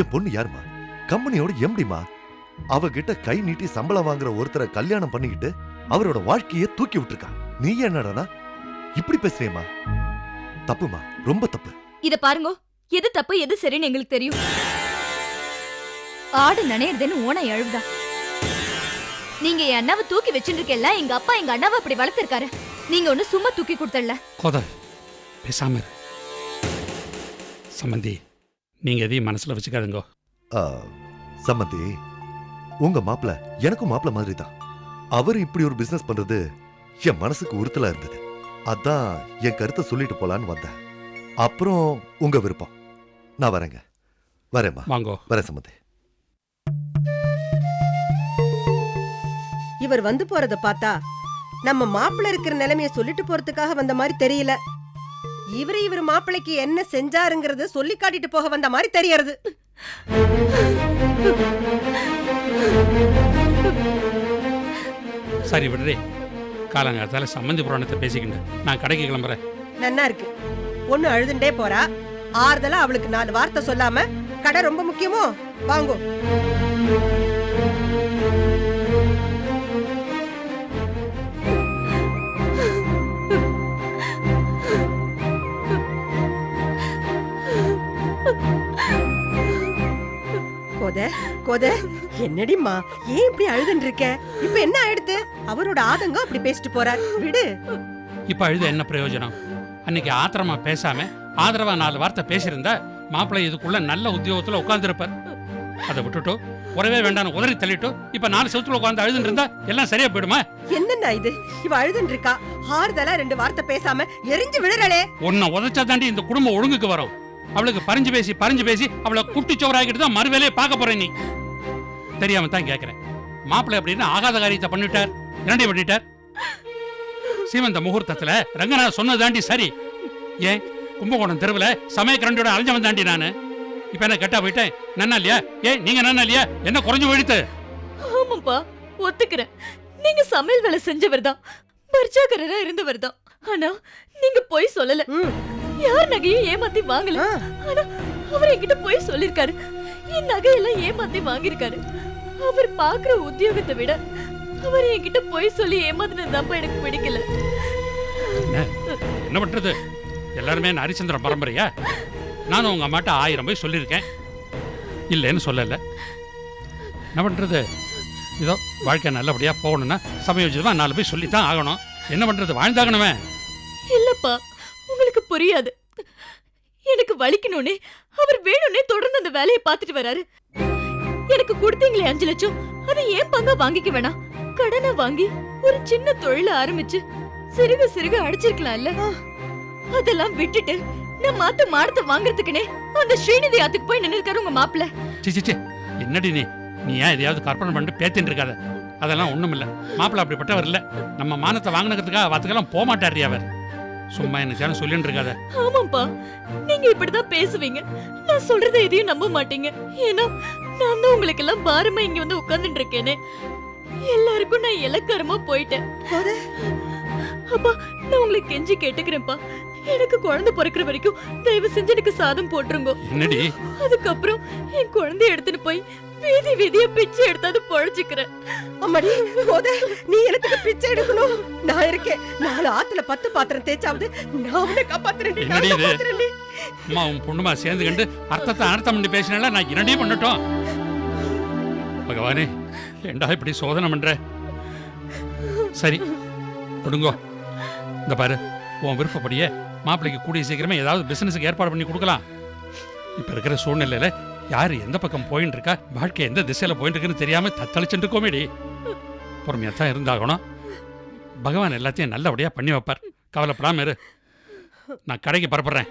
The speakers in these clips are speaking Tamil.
என் பொண்ணு யாருமா கம்பெனியோட எம்டிமா அவகிட்ட கை நீட்டி சம்பளம் வாங்குற ஒருத்தரை கல்யாணம் பண்ணிக்கிட்டு அவரோட வாழ்க்கையை தூக்கி விட்டுருக்கா. நீ என்னடானா? இப்படி பேசுறியம்மா. தப்புமா ரொம்ப தப்பு. இத பாருங்க. எது தப்பு எது சரின்னு எங்களுக்கு தெரியும். ஆடு நனையறதுன்னு ஓனை அழுவுதா. நீங்க என் அண்ணாவை தூக்கி வச்சுருக்கல எங்க அப்பா எங்க அண்ணாவை அப்படி வளர்த்திருக்காரு. நீங்க ஒண்ணு சும்மா தூக்கி கொடுத்தல கோத பேசாம இரு. சம்மந்தி நீங்க எதையும் மனசுல வச்சுக்காதுங்கோ. ஆ, சம்மந்தி உங்க மாப்பிள எனக்கும் மாப்பிள மாதிரி தான் அவர் இப்படி ஒரு பிசினஸ் பண்றது என் மனசுக்கு உறுத்தலா இருந்தது. அதான் என் கருத்தை சொல்லிட்டு போலான்னு வந்தேன். அப்புறம் உங்க விருப்பம். நான் வரேங்க. வரேம்மா. வாங்கோ. வரேன் சம்மந்தி. இவர் வந்து போறத பார்த்தா நம்ம மாப்பிள்ளை இருக்கிற நிலைமைய சொல்லிட்டு போறதுக்காக வந்த மாதிரி தெரியல. இவரு இவர் மாப்பிள்ளைக்கு என்ன செஞ்சாருங்கறத சொல்லி காட்டிட்டு போக வந்த மாதிரி தெரியறது. சரி விடுறே. காலங்காலத்தால சம்மந்தி புராணத்தை பேசிக்கிட்டேன் நான் கடைக்கு கிளம்புறேன். நன்னா இருக்கு. பொண்ணு அழுதுண்டே போறா. ஆறுதலா அவளுக்கு நாலு வார்த்தை சொல்லாம கடை ரொம்ப முக்கியமோ? வாங்கோ. கொத கொத. என்னடிம்மா ஏன் இப்படி அழுதுன்னு இருக்க இப்ப என்ன ஆயிடுத்து அவரோட ஆதங்கம் அப்படி பேசிட்டு போறார். விடு. இப்ப அழுத என்ன பிரயோஜனம்? அன்னைக்கு ஆத்திரமா பேசாம ஆதரவா நாலு வார்த்தை பேசியிருந்தா மாப்பிள்ளை இதுக்குள்ள நல்ல உத்தியோகத்துல உட்கார்ந்துருப்பார். அதை விட்டுட்டு உறவே வேண்டாம் உதறி தள்ளிட்டு இப்ப நாலு செவத்துல உட்கார்ந்து அழுதுன்னு இருந்தா எல்லாம் சரியா போயிடுமா? என்னண்ணா இது? இவ அழுதுன்னு இருக்கா ஆறுதலா ரெண்டு வார்த்தை பேசாம எரிஞ்சு விழுறளே. உன்னை உதைச்சா தாண்டி இந்த குடும்பம் ஒழுங்குக்கு வரும். அவளுக்கு பறிஞ்சு பேசி பறிஞ்சு பேசி அவளை குட்டி சோறாக்கிட்டு தான் மறுவேலையை பார்க்க போறேன் நீ. தெரியாம தான் கேட்கிறேன் மாப்பிள்ளை அப்படின்னு ஆகாத காரியத்தை பண்ணிட்டார் இரண்டி பண்ணிட்டார் சீமந்த முகூர்த்தத்துல ரங்கநாத சொன்னதாண்டி சரி. ஏன்? கும்பகோணம் தெருவுல சமயக்கரண்டியோட அலைஞ்சவன் தாண்டி நானு. இப்ப என்ன கெட்டா போயிட்டேன்? நன்னா இல்லையா? ஏன் நீங்க நன்னா இல்லையா? என்ன குறைஞ்சு போயிடுத்து. ஆமாப்பா ஒத்துக்கிறேன். நீங்க சமையல் வேலை செஞ்சவர் தான் பர்ச்சாக்கரரா இருந்தவர் தான் ஆனா நீங்க போய் சொல்லல. யார் நகையும் ஏமாத்தி வாங்கல? ஆனா அவர் என்கிட்ட போய் சொல்லிருக்காரு. என் நகையெல்லாம் ஏமாத்தி வாங்கியிருக்காரு. அவர் பாக்குற உத்தியோகத்தை விட அவர் என்கிட்ட போய் சொல்லி ஏமாத்தினதுதான்ப்பா எனக்கு பிடிக்கல. என்ன பண்றது? எல்லாருமே என்ன ஹரிச்சந்திரன் பரம்பரையா? நானும் உங்க அம்மாட்ட ஆயிரம் போய் சொல்லியிருக்கேன். இல்லைன்னு சொல்லல. என்ன பண்றது? இதோ வாழ்க்கை நல்லபடியா போகணும்னா சமயோஜிதமா நாலு போய் சொல்லித்தான் ஆகணும். என்ன பண்றது? வாழ்ந்தாகணுமே. இல்லப்பா. உங்களுக்கு புரியாது. எனக்கு வலிக்கணும்னே அவர் வேணும்னே தொடர்ந்து அந்த வேலையை பார்த்துட்டு வராரு. எனக்கு கொடுத்தீங்களே அஞ்சு லட்சம். அதை ஏன் பங்கா வாங்கிக்க வேணாம்? கடனை வாங்கி ஒரு சின்ன தொழில ஆரம்பிச்சு சிறுக சிறுக அடிச்சிருக்கலாம்ல. அதெல்லாம் விட்டுட்டு நான் மாத்த மாடத்தை வாங்குறதுக்குனே அந்த ஸ்ரீநிதி ஆத்துக்கு போய் நின்னுருக்காரு உங்க மாப்பிள்ள. சிச்சிச்சி என்னடி நீ? நீ ஏன் எதையாவது கற்பனை பண்ணிட்டு பேத்தின்னு இருக்காத? அதெல்லாம் ஒண்ணும் இல்ல மாப்பிள்ள அப்படிப்பட்டவர் இல்ல நம்ம மானத்தை வாங்கினதுக்காக வாத்துக்கெல்லாம் போக மாட்டாரு அவர். சும்மா என்ன சொல்லிட்டு இருக்காத ஆமாப்பா நீங்க இப்படிதான் பேசுவீங்க. நான் சொல்றத எதையும் நம்ப மாட்டீங்க. ஏன்னா நான் தான் உங்களுக்கு எல்லாம் பாரமா இங்க வந்து உட்கார்ந்துட்டு இருக்கேனே எல்லாருக்கும் நான் இலக்காரமா போயிட்டேன். அப்பா நான் உங்களுக்கு கெஞ்சி கேட்டுக்கிறேன்ப்பா. எனக்கு குழந்தை பிறக்கிற வரைக்கும் தயவு செஞ்சு எனக்கு சாதம் போட்டுருங்க. என்னடி? அதுக்கப்புறம் என் குழந்தைய எடுத்துட்டு போய் வீதி வீதியா பிச்சை எடுத்தாது பொழைச்சுக்கிறேன். அம்மாடி கொத, நீ எனக்கு பிச்சை எடுக்கணும்? நான் இருக்கேன். நாலு ஆத்துல பத்து பாத்திரம் தேய்ச்சாவது நான் உன்னை காப்பாத்துறேன்? அம்மா உன் பொண்ணுமா சேர்ந்து கண்டு அர்த்தத்தை அர்த்தம் பண்ணி பேசினால நான் இரண்டையும் பண்ணட்டும். பகவானே ஏண்டா இப்படி சோதனை பண்ற? சரி கொடுங்கோ. இந்த பாரு உன் விருப்பப்படியே மாப்பிள்ளைக்கு கூடிய சீக்கிரமே ஏதாவது பிசினஸுக்கு ஏற்பாடு பண்ணி கொடுக்கலாம். இப்ப இருக்கிற சூழ்நிலையில யாரு எந்த பக்கம் போயின்னு இருக்கா வாழ்க்கை எந்த திசையில போயிட்டு இருக்குன்னு தெரியாம தத்தளிச்சுட்டு கோமேடி பொறுமையா தான் இருந்தாகணும். பகவான் எல்லாத்தையும் நல்லபடியா பண்ணி வைப்பார். கவலைப்படாம இரு. நான் கடைக்கு பரப்புறேன்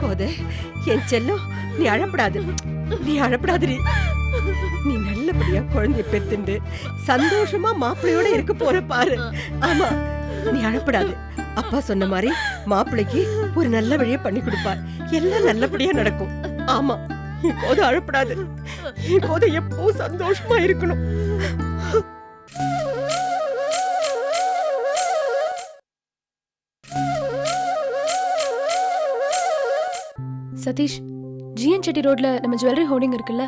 போத என் செல்லம் நீ அழப்படாது. நீ அழப்படாதுரி. நீ நல்லபடியா குழந்தைய பெத்துண்டு சந்தோஷமா மாப்பிள்ளையோட இருக்க போற பாரு. ஆமா நீ அழப்படாது. அப்பா சொன்ன மாதிரி மாப்பிள்ளைக்கு ஒரு நல்ல வழியை பண்ணி கொடுப்பார். எல்லாம் நல்லபடியா நடக்கும். ஆமா இப்போது அழப்படாது. இப்போது எப்போ சந்தோஷமா இருக்கணும். சதீஷ் ஜிஎன் செட்டி ரோட்ல நம்ம ஜுவல்லரி ஹோர்டிங் இருக்குல்ல?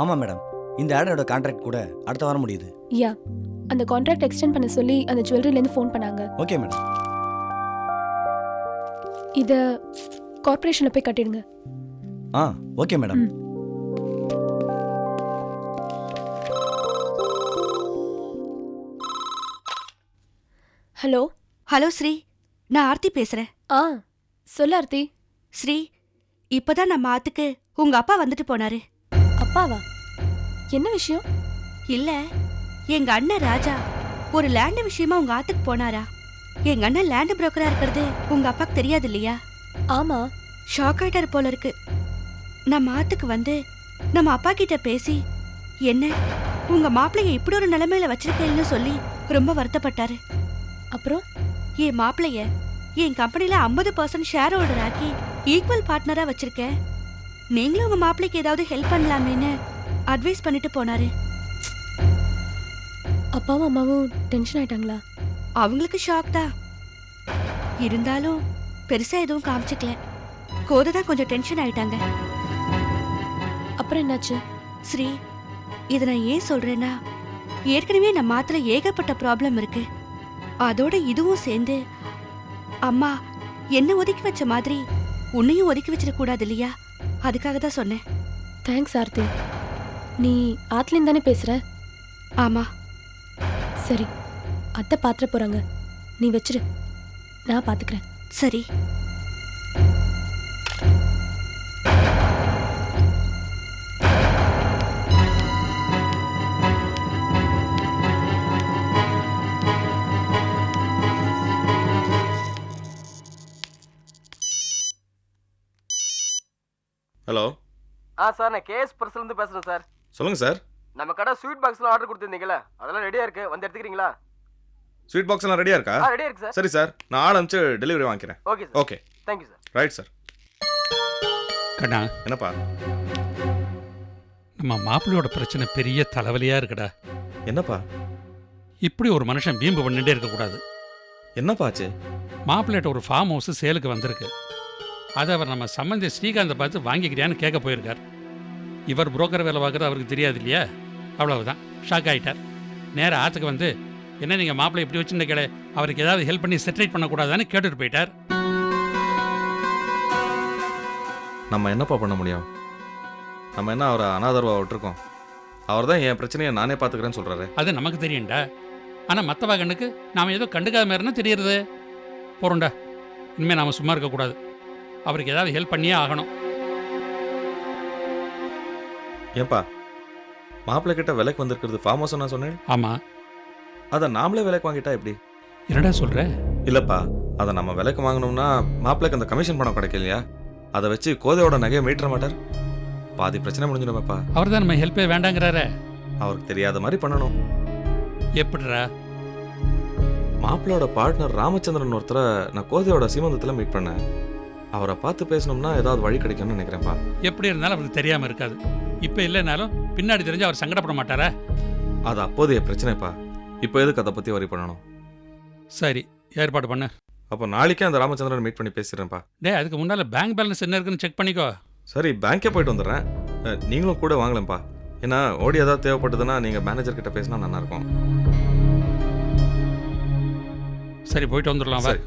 ஆமாம் மேடம். இந்த ஆடோட கான்ட்ராக்ட் கூட அடுத்த வாரம் முடியுது. யா அந்த கான்ட்ராக்ட் எக்ஸ்டெண்ட் பண்ண சொல்லி அந்த ஜுவல்லரிலேருந்து ஃபோன் பண்ணாங்க. Okay madam. இதை கார்ப்பரேஷனில் போய் கட்டிடுங்க. ஆ ஓகே மேடம் ம். ஹலோ. ஹலோ ஸ்ரீ. நான் ஆர்த்தி பேசுறேன். ஆ சொல்ல ஆர்த்தி. ஸ்ரீ இப்பதான் நம்ம ஆத்துக்கு உங்க அப்பா வந்துட்டு போனாரு. அப்பாவா? என்ன விஷயம்? இல்ல எங்க அண்ணன் ராஜா ஒரு லேண்ட் விஷயமா உங்க ஆத்துக்கு போனாரா? எங்க அண்ணன் லேண்ட் புரோக்கரா இருக்கிறது. உங்க அப்பாக்கு தெரியாது இல்லையா? ஆமா. ஷாக் ஆயிட்டாரு போல இருக்கு. நம்ம ஆத்துக்கு வந்து நம்ம அப்பா கிட்ட பேசி என்ன உங்க மாப்பிள்ளைய இப்படி ஒரு நிலைமையில வச்சிருக்கேன்னு சொல்லி ரொம்ப வருத்தப்பட்டாரு. அப்புறம்? என் மாப்பிளைய என் கம்பெனில ஐம்பது பர்சன்ட் ஷேர் ஹோல்டர் ஆக்கி ஈக்குவல் பார்ட்னரா வச்சிருக்கேன் நீங்களும் உங்க மாப்பிளைக்கு ஏதாவது ஹெல்ப் பண்ணலாமேன்னு அட்வைஸ் பண்ணிட்டு போனாரு. அப்பாவும் அம்மாவும் டென்ஷன் ஆயிட்டாங்களா? அவங்களுக்கு ஷாக் தான். இருந்தாலும் பெருசா எதுவும் காமிச்சுக்கல. கோதை தான் கொஞ்சம் டென்ஷன் ஆயிட்டாங்க. அப்புறம் என்னாச்சு? ஸ்ரீ இதை நான் ஏன் சொல்றேன்னா ஏற்கனவே நம்ம மாத்துல ஏகப்பட்ட ப்ராப்ளம் இருக்கு. அதோட இதுவும் சேர்ந்து அம்மா என்ன ஒதுக்கி வச்ச மாதிரி உன்னையும் ஒதுக்கி வச்சிடக் கூடாது இல்லையா? அதுக்காக தான் சொன்னேன். தேங்க்ஸ் ஆர்த்தி. நீ ஆத்லேருந்து தானே பேசுற? ஆமா. சரி. அத்தை பாத்திர போறாங்க. நீ வச்சிரு. நான் பாத்துக்கிறேன். சரி. ஹலோ ஆ சார் நான் கேஎஸ் பிரஸ்லேருந்து பேசுகிறேன் சார். சொல்லுங்க சார். நம்ம கடை ஸ்வீட் பாக்ஸ்லாம் ஆர்டர் கொடுத்துருந்தீங்களா அதெல்லாம் ரெடியாக இருக்கு. வந்து எடுத்துக்கிறீங்களா? ஸ்வீட் பாக்ஸ் எல்லாம் ரெடியா இருக்கா? ஆ ரெடியாக இருக்கு சார் சரி சார் நான் ஆள் அனுப்பிச்சு டெலிவரி வாங்கிக்கிறேன். Okay sir okay thank you sir right sir கண்ணா. என்னப்பா? நம்ம மாப்பிள்ளையோட பிரச்சனை பெரிய தலைவலியா இருக்குடா. என்னப்பா? இப்படி ஒரு மனுஷன் வீம்பு பண்ணிட்டே இருக்கக்கூடாது என்னப்பா ஆச்சு? மாப்பிள்ளைகிட்ட ஒரு ஃபார்ம் ஹவுஸ் சேலுக்கு வந்திருக்கு. அதை அவர் நம்ம சம்பந்தி ஸ்ரீகாந்தை பார்த்து வாங்கிக்கிறியான்னு கேட்க போயிருக்கார். இவர் புரோக்கர் வேலை பார்க்குறது அவருக்கு தெரியாது இல்லையா? அவ்வளவுதான். ஷாக் ஆகிட்டார் நேரா ஆற்றுக்கு வந்து என்ன நீங்கள் மாப்பிள்ளை இப்படி வச்சுருந்த கடை அவருக்கு ஏதாவது ஹெல்ப் பண்ணி செட்டில் பண்ணக்கூடாதான்னு கேட்டுட்டு போயிட்டார். நம்ம என்னப்பா பண்ண முடியும்? நம்ம என்ன அவரை அனாதரவா விட்டுருக்கோம்? அவர் தான் என் பிரச்சனையை நானே பார்த்துக்கிறேன்னு சொல்றாரு. அது நமக்கு தெரியும்டா. ஆனால் மற்றவா கண்ணுக்கு நாம் ஏதோ கண்டுக்காத மாதிரினா தெரியுறது. போகிறோம்டா இனிமேல் நாம் சும்மா இருக்கக்கூடாது. அவருக்கு ஏதாவது ஹெல்ப் பண்ணியே ஆகணும். ஏன்பா மாப்பிள்ளை கிட்ட விலைக்கு வந்திருக்கிறது ஃபார்ம் ஹவுஸ் நான் சொன்னேன். ஆமாம் அதை நாமளே விலைக்கு வாங்கிட்டா எப்படி? என்னடா சொல்கிற இல்லப்பா அதை நம்ம விலைக்கு வாங்கினோம்னா மாப்பிள்ளைக்கு அந்த கமிஷன் பணம் கிடைக்கும் இல்லையா? அதை வச்சு கோதையோட நகையை மீட்டுற மாட்டார். பாதி பிரச்சனை முடிஞ்சிடுமேப்பா. அவர் தான் நம்ம ஹெல்ப்பே வேண்டாங்கிறாரே. அவருக்கு தெரியாத மாதிரி பண்ணணும். எப்படிடா? மாப்பிளோட பார்ட்னர் ராமச்சந்திரன் ஒருத்தரை நான் கோதையோட சீமந்தத்தில் மீட் பண்ணேன். அவரை பார்த்து பேசணும்னா ஏதாவது வழி கிடைக்கும்னு நினைக்கிறேன்ப்பா. எப்படி இருந்தாலும் அவருக்கு தெரியாமல் இருக்காது. இப்போ இல்லைனாலும் பின்னாடி தெரிஞ்சு அவர் சங்கடப்பட மாட்டாரா? அது அப்போதைய பிரச்சனைப்பா. இப்போ எதுக்கு அதை பற்றி வரி பண்ணணும்? சரி ஏற்பாடு பண்ணு. அப்போ நாளைக்கே அந்த ராமச்சந்திரன் மீட் பண்ணி பேசிடுறேன்ப்பா. டேய் அதுக்கு முன்னால் பேங்க் பேலன்ஸ் என்ன இருக்குன்னு செக் பண்ணிக்கோ. சரி பேங்க்கே போயிட்டு வந்துடுறேன். அஹ், நீங்களும் கூட வாங்கலேன்ப்பா ஏன்னா ஓடி ஏதாவது தேவைப்பட்டதுன்னா நீங்கள் மேனேஜர் கிட்ட பேசினா நல்லா இருக்கும் சரி போயிட்டு வந்துடலாம் வா. சரி.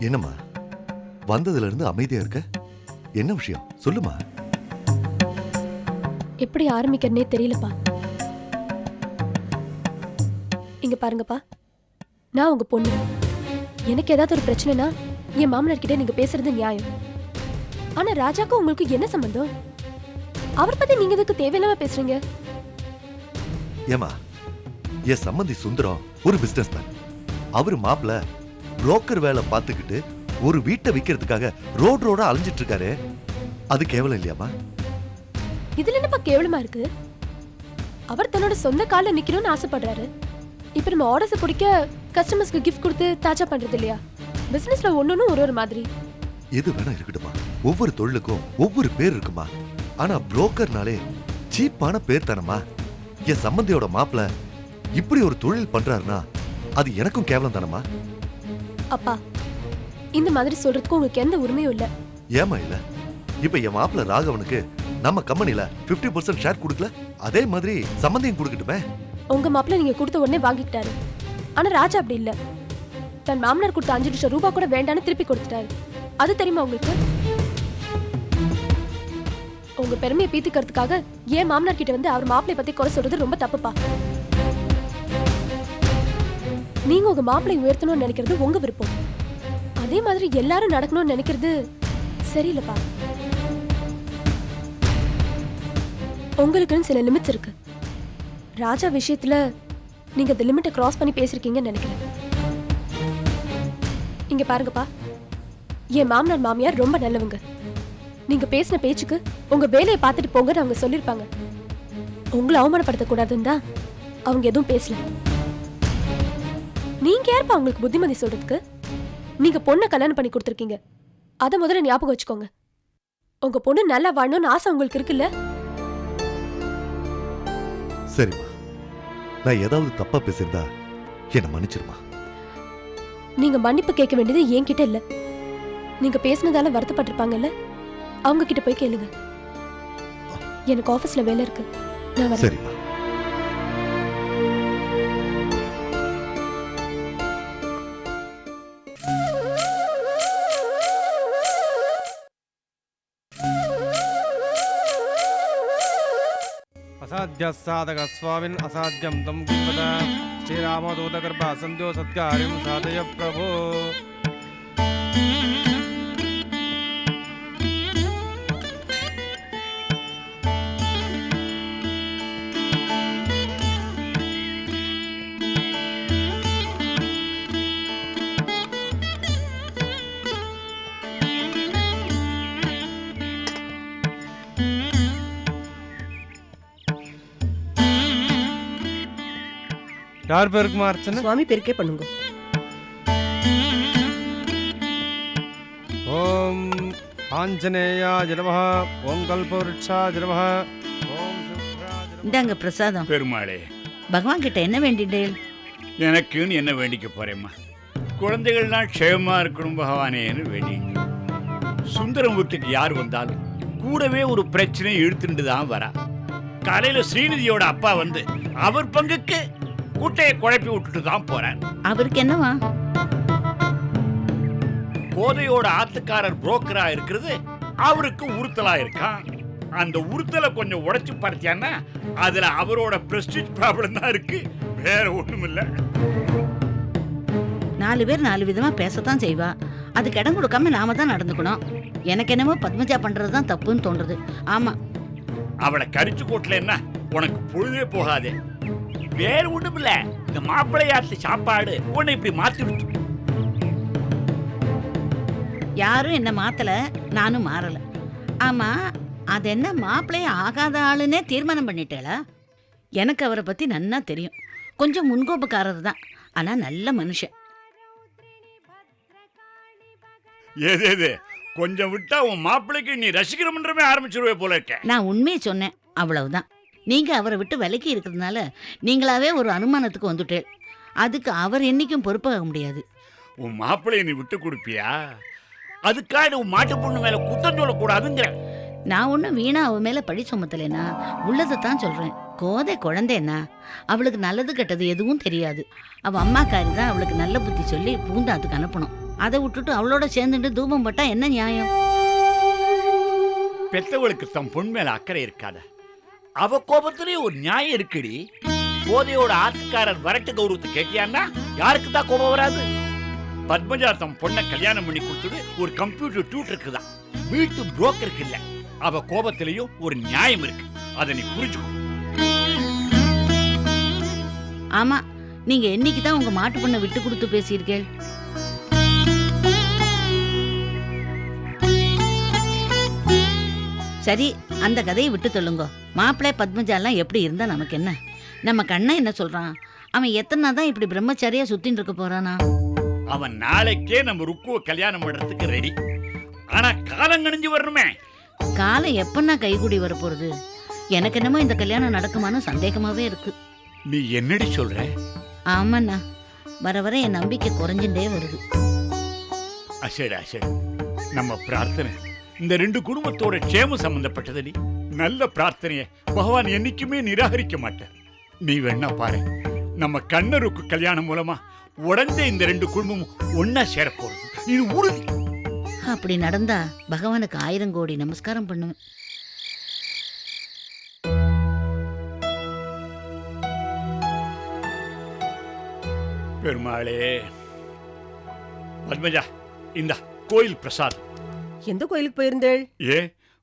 என்னம்மா? வந்ததுல இருந்து அமைதியா இருக்க? என்ன விஷயம்? சொல்லுமா? எப்படி ஆரம்பிக்கிறனே தெரியலப்பா. இங்க பாருங்கப்பா. நான் உங்க பொண்ணு. எனக்கு ஏதாவது ஒரு பிரச்சனைனா என் மாமனார் கிட்ட நீங்க பேசுறது நியாயம். ஆனா ராஜாக்கும் உங்களுக்கு என்ன சம்பந்தம்? அவர் பத்தி நீங்க எதுக்கு தேவையில்லாம பேசுறீங்க? ஏமா என் சம்மந்தி சுந்தரம் ஒரு பிசினஸ் மேன் அவரு மாப்பிள புரோக்கர் வேலை பார்த்துக்கிட்டு ஒரு வீட்டை விற்கிறதுக்காக ரோடு ரோடா அலைஞ்சிட்டு இருக்காரு அது கேவலம் இல்லையாமா இதுல என்னப்பா கேவலமா இருக்கு? அவர் தன்னோட சொந்த கால்ல நிக்கணும்னு ஆசைப்படுறாரு. இப்ப நம்ம ஆர்டர்ஸ் பிடிக்க கஸ்டமர்ஸ்க்கு கிஃப்ட் கொடுத்து தாச்சா பண்றது இல்லையா? பிசினஸ்ல ஒன்னொன்னு ஒரு ஒரு மாதிரி. எது வேணா இருக்கட்டுமா ஒவ்வொரு தொழிலுக்கும் ஒவ்வொரு பேர் இருக்குமா ஆனா புரோக்கர்னாலே சீப்பான பேர் தானம்மா. என் சம்பந்தியோட மாப்பிள இப்படி ஒரு தொழில் பண்றாருன்னா அது எனக்கும் கேவலம் தானம்மா. அப்பா இந்த மாதிரி சொல்றதுக்கு உங்களுக்கு எந்த உரிமையும் இல்ல. ஏமா இல்ல? இப்ப என் மாப்பிள ராகவனுக்கு நம்ம கம்பெனில 50% பர்சன்ட் ஷேர் கொடுக்கல? அதே மாதிரி சம்பந்தியும் கொடுக்கட்டுமே. உங்க மாப்பிள்ள நீங்க கொடுத்த உடனே வாங்கிக்கிட்டாரு. ஆனா ராஜா அப்படி இல்ல. தன் மாமனார் கொடுத்த அஞ்சு லட்சம் ரூபாய் கூட வேண்டான்னு திருப்பி கொடுத்துட்டாரு. அது தெரியுமா உங்களுக்கு? உங்க பெருமையை பீத்துக்கிறதுக்காக ஏன் மாமனார் கிட்ட வந்து அவர் மாப்பிளை பத்தி குறை சொல்றது ரொம்ப தப்புப்பா. நீங்க உங்க மாப்பிளை உயர்த்தணும்னு நினைக்கிறது உங்க விருப்பம். அதே மாதிரி எல்லாரும் நடக்கணும்னு நினைக்கிறது சரியில்லப்பா. உங்களுக்குன்னு சில லிமிட்ஸ் இருக்கு. ராஜா விஷயத்துல நீங்க இந்த லிமிட்டை கிராஸ் பண்ணி பேசிருக்கீங்கன்னு நினைக்கிறேன். இங்க பாருங்கப்பா. என் மாமனார் மாமியார் ரொம்ப நல்லவங்க. நீங்க பேசின பேச்சுக்கு உங்க வேலையை பார்த்துட்டு போங்கன்னு அவங்க சொல்லியிருப்பாங்க. உங்களை அவமானப்படுத்தக்கூடாதுன்னு தான் அவங்க எதுவும் பேசல. நீங்க யாருப்பா அவங்களுக்கு புத்திமதி சொல்றதுக்கு? நீங்க பொண்ணை கல்யாணம் பண்ணி கொடுத்துருக்கீங்க. அதை முதல்ல ஞாபகம் வச்சுக்கோங்க. உங்க பொண்ணு நல்லா வாழணும்னு ஆசை உங்களுக்கு இருக்குல்ல? சரிம்மா. நான் ஏதாவது தப்பா பேசியிருந்தா என்னை மன்னிச்சிருமா நீங்க மன்னிப்பு கேட்க வேண்டியது என்கிட்ட இல்ல. நீங்க பேசுனதால வருத்தப்பட்டிருப்பாங்கல்ல? அவங்க கிட்ட போய் கேளுங்க. எனக்கு ஆபீஸ்ல வேலை இருக்கு. நான் வரேன். சரிம்மா. అసాధ్య సాధక స్వామిన్ అసాధ్యం తం కింవద శ్రీరామదూత కృప సంధ్యో సత్కార్యం సాధయ ప్రభో யார் பேருக்குமா அர்ச்சனை? சுவாமி பெருக்கே பண்ணுங்க. ஓம் ஆஞ்சநேயாய நமः ஓம் கல்பவருட்சாய நமः ஓம். இந்தாங்க பிரசாதம். பெருமாளே. பகவான் கிட்ட என்ன வேண்டிட்டேன் எனக்குன்னு என்ன வேண்டிக்க போறேம்மா? குழந்தைகள்லாம் க்ஷேமமா இருக்கணும் பகவானேன்னு வேண்டி சுந்தரம் வீட்டுக்கு யார் வந்தாலும் கூடவே ஒரு பிரச்சனை இழுத்துட்டு தான் வரா. காலையில ஸ்ரீநிதியோட அப்பா வந்து அவர் பங்குக்கு கூட்டையை குழப்பி விட்டுட்டு தான் போறார். அவருக்கு என்னவா? கோதையோட ஆத்துக்காரர் புரோக்கரா இருக்கிறது அவருக்கு உறுத்தலா இருக்கான். அந்த உறுத்தலை கொஞ்சம் உடைச்சு பார்த்தியான்னா அதுல அவரோட பிரஸ்டீஜ் ப்ராப்ளம் தான் இருக்கு. வேற ஒண்ணும் இல்ல. நாலு பேர் நாலு விதமா பேசத்தான் செய்வா. அதுக்கு இடம் கொடுக்காம நாம தான் நடந்துக்கணும். எனக்கு என்னமோ பத்மஜா பண்றது தான் தப்புன்னு தோன்றுது. ஆமா. அவளை கரிச்சு கொட்டலன்னா உனக்கு பொழுதே போகாதே. வேற ஒண்ணும் இல்ல இந்த மாப்பிள்ளையாத்து சாப்பாடு உன்னை இப்படி மாத்தி விட்டு யாரும் என்ன மாத்தல நானும் மாறல. ஆமா அது என்ன மாப்பிள்ளைய ஆகாத ஆளுன்னே தீர்மானம் பண்ணிட்டேளா? எனக்கு அவரை பத்தி நன்னா தெரியும். கொஞ்சம் முன்கோபக்காரர் தான் ஆனா நல்ல மனுஷன். ஏது ஏது? கொஞ்சம் விட்டா உன் மாப்பிள்ளைக்கு நீ ரசிக்கிற மன்றமே ஆரம்பிச்சிருவே போல இருக்க. நான் உண்மையை சொன்னேன் அவ்வளவுதான். நீங்க அவரை விட்டு விலக்கி இருக்கிறதுனால நீங்களாவே ஒரு அனுமானத்துக்கு வந்துட்டேன் அதுக்கு அவர் என்னைக்கும் பொறுப்பாக முடியாது. உன் மாப்பிள்ளைய நீ விட்டு கொடுப்பியா? அதுக்காக உன் மாட்டு பொண்ணு மேல குத்தம் சொல்லக்கூடாதுங்கிற. நான் ஒன்றும் வீணா அவ மேல பழி சுமத்தலைனா உள்ளதை தான் சொல்றேன். கோதை குழந்தைன்னா அவளுக்கு நல்லது கெட்டது எதுவும் தெரியாது. அவ அம்மாக்காரி தான் அவளுக்கு நல்ல புத்தி சொல்லி பூந்தாத்துக்கு அனுப்பணும். அதை விட்டுட்டு அவளோட சேர்ந்துட்டு தூபம் போட்டா என்ன நியாயம்? பெத்தவளுக்கு தம் பொண்ணு மேல அக்கறை இருக்காத. அவ கோபத்திலேயே ஒரு நியாயம் இருக்குடி. போதையோட ஆத்துக்காரர் வரட்டு கௌரவத்தை கேட்டியான்னா யாருக்கு தான் கோபம் வராது? பத்மஜா தம் பொண்ணை கல்யாணம் பண்ணி கொடுத்தது ஒரு கம்ப்யூட்டர் டியூட்டருக்கு தான் வீட்டு புரோக்கருக்கு இல்ல. அவ கோபத்திலையும் ஒரு நியாயம் இருக்கு. அதை நீ புரிஞ்சுக்கோ. ஆமா நீங்க என்னைக்கு தான் உங்க மாட்டு பொண்ணை விட்டு கொடுத்து பேசியிருக்கேள்? சரி அந்த கதையை விட்டு சொல்லுங்க மாப்பிள்ளை பத்மஜாலாம் எப்படி இருந்தா நமக்கு என்ன? நம்ம கண்ணன் என்ன சொல்றான்? அவன் எத்தனை தான் இப்படி பிரம்மச்சாரியா சுத்தின்னு இருக்க போறானா? அவன் நாளைக்கே நம்ம ருக்குவ கல்யாணம் பண்றதுக்கு ரெடி ஆனா காலம் கணிஞ்சு வரணுமே. காலம் எப்பன்னா கைகூடி வரப்போறது. எனக்கு என்னமோ இந்த கல்யாணம் நடக்குமான்னு சந்தேகமாவே இருக்கு. நீ என்னடி சொல்ற? ஆமாண்ணா. வர வர என் நம்பிக்கை குறைஞ்சுட்டே வருது. அசடு அசடு. நம்ம பிரார்த்தனை. இந்த ரெண்டு குடும்பத்தோட க்ஷேமம் சம்பந்தப்பட்டதடி நல்ல பிரார்த்தனைய பகவான் என்னைக்குமே நிராகரிக்க மாட்டார். நீ வேணா பாரு நம்ம கண்ணருக்கு கல்யாணம் மூலமா உடஞ்ச இந்த ரெண்டு குடும்பமும் ஒன்னா சேர போறது இது உறுதி. அப்படி நடந்தா பகவானுக்கு ஆயிரம் கோடி நமஸ்காரம் பண்ணுவேன். பெருமாளே பத்மஜா இந்த கோயில் பிரசாதம். எந்த கோயிலுக்கு போயிருந்தேள்? ஏ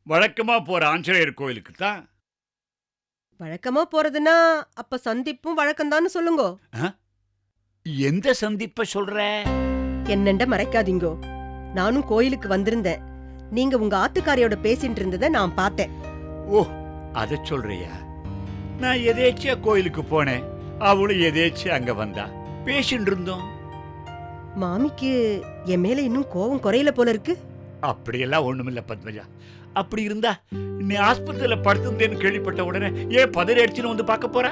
வழக்கமா போற ஆஞ்சநேயர் கோயிலுக்கு தான் வழக்கமா போறதுன்னா அப்ப சந்திப்பும் வழக்கம்தான்னு சொல்லுங்கோ. எந்த சந்திப்ப சொல்ற? என்னண்ட மறைக்காதீங்கோ. நானும் கோயிலுக்கு வந்திருந்தேன். நீங்க உங்க ஆத்துக்காரியோட பேசிட்டு இருந்ததை நான் பார்த்தேன். ஓ அத சொல்றியா? நான் எதேச்சியா கோயிலுக்கு போனேன். அவளும் எதேச்சியா அங்க வந்தா. பேசிட்டு இருந்தோம். மாமிக்கு என் மேல இன்னும் கோவம் குறையல போல இருக்கு. அப்படியெல்லாம் ஒண்ணுமில்ல பத்மஜா. அப்படி இருந்தா நீ ஆஸ்பத்திரியில படுத்திருந்தேன்னு கேள்விப்பட்ட உடனே ஏன் பதறி அடிச்சுன்னு வந்து பார்க்க போற?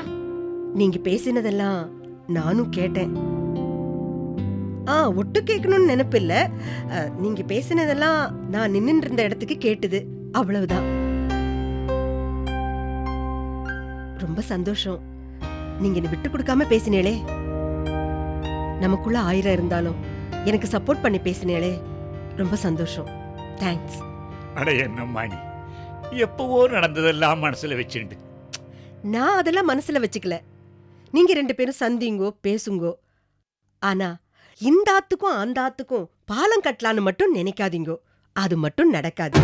நீங்க பேசினதெல்லாம் நானும் கேட்டேன். ஆ ஒட்டு கேட்கணும்னு நினைப்பில்ல. நீங்க பேசினதெல்லாம் நான் நின்னுட்டு இருந்த இடத்துக்கு கேட்டுது. அவ்வளவுதான். ரொம்ப சந்தோஷம். நீங்க என்னை விட்டு கொடுக்காம பேசினேளே நமக்குள்ள ஆயிரம் இருந்தாலும் எனக்கு சப்போர்ட் பண்ணி பேசினேளே ரொம்ப சந்தோஷம். தேங்க்ஸ் அட என்னம்மா நீ எப்பவோ நடந்ததெல்லாம் மனசுல வச்சுண்டு நான் அதெல்லாம் மனசுல வச்சுக்கல. நீங்க ரெண்டு பேரும் சந்திங்கோ பேசுங்கோ. ஆனா இந்த ஆத்துக்கும் அந்த ஆத்துக்கும் பாலம் கட்டலான்னு மட்டும் நினைக்காதீங்கோ. அது மட்டும் நடக்காது.